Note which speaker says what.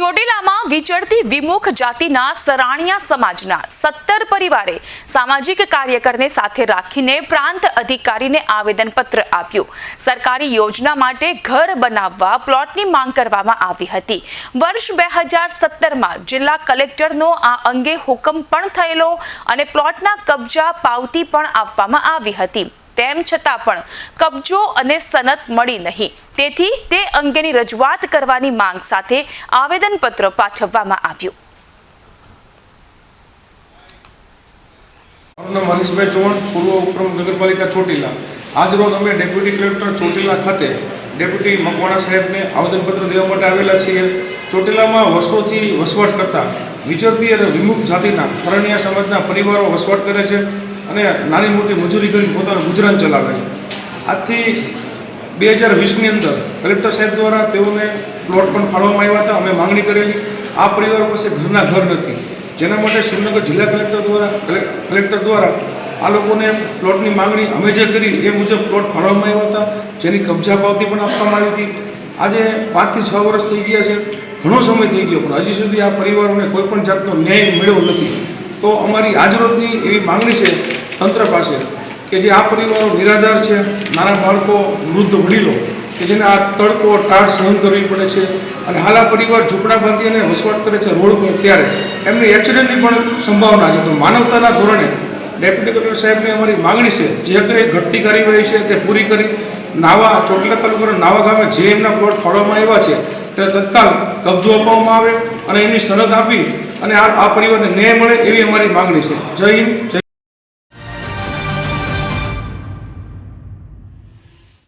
Speaker 1: ચોટીલામાં વિચરતી વિમુખ જાતિના સરાણિયા સમાજના સત્તર પરિવારે સામાજિક કાર્યકરને સાથે રાખીને પ્રાંત અધિકારીને આવેદનપત્ર આપ્યું. સરકારી યોજના માટે ઘર બનાવવા પ્લોટની માંગ કરવામાં આવી હતી. વર્ષ બે હજાર સત્તરમાં જિલ્લા કલેક્ટરનો આ અંગે હુકમ પણ થયેલો અને પ્લોટના કબજા પાવતી પણ આપવામાં આવી હતી. તેમ છતાં પણ કબજો અને સનત મળી નહીં. તેથી તે અંગેની રજૂઆત કરવાની માંગ સાથે આવેદનપત્ર પાઠવવામાં આવ્યું.
Speaker 2: મારું ચૌહાણ, પૂર્વ ઉપપ્રમુખ નગરપાલિકા ચોટીલા. આજરોજ અમે ડેપ્યુટી કલેક્ટર ચોટીલા ખાતે ડેપ્યુટી મકવાણા સાહેબને આવેદનપત્ર દેવા માટે આવેલા છીએ. ચોટીલામાં વર્ષોથી વસવાટ કરતા વિચરતી અને વિમુખ જાતિના શરણિયા સમાજના પરિવારો વસવાટ કરે છે. અને નાની મોટી મજૂરી કરીને પોતાનું ગુજરાન ચલાવે છે. આજથી બે હજાર વીસની અંદર કલેક્ટર સાહેબ દ્વારા તેઓને પ્લોટ પણ ફાળવવામાં આવ્યા હતા. અમે માંગણી કરેલી, આ પરિવાર પાસે ઘરના ઘર નથી. જેના માટે શ્રીનગર જિલ્લા કલેક્ટર દ્વારા કલે- કલેક્ટર દ્વારા આ લોકોને પ્લોટની માંગણી અમે જે કરી એ મુજબ પ્લોટ ફાળવવામાં આવ્યા હતા. જેની કબજા પાવતી પણ આપવામાં આવી હતી. આજે પાંચથી છ વર્ષ થઈ ગયા છે. ઘણો સમય થઈ ગયો પણ હજી સુધી આ પરિવારોને કોઈ પણ જાતનો ન્યાય મેળવ્યો નથી. તો અમારી આજરોજની એવી માંગણી છે તંત્ર પાસે કે જે આ પરિવારો નિરાધાર છે, નાના બાળકો, વૃદ્ધ વડીલો, કે જેને આ તડકો, ટાળ સહન કરવી પડે છે અને હાલ પરિવાર ઝૂંપડા બાંધી અને વસવાટ કરે છે રોડ પર ત્યારે એમને એક્સિડન્ટની પણ સંભાવના છે. તો માનવતાના ધોરણે ડેપ્યુટી કલેક્ટર સાહેબની અમારી માંગણી છે, જે કંઈ ઘટતી કાર્યવાહી છે તે પૂરી કરી. નાવા, ચોટલા તાલુકાના નાવા ગામે જે એમના પ્લોટ ફાળવવામાં આવ્યા છે, તે તત્કાલ કબજો અપાવવામાં આવે. અને એમની શરત આપી અને આ પરિવારને ન્યાય મળે એવી અમારી માગણી છે. જય હિન્દ, જય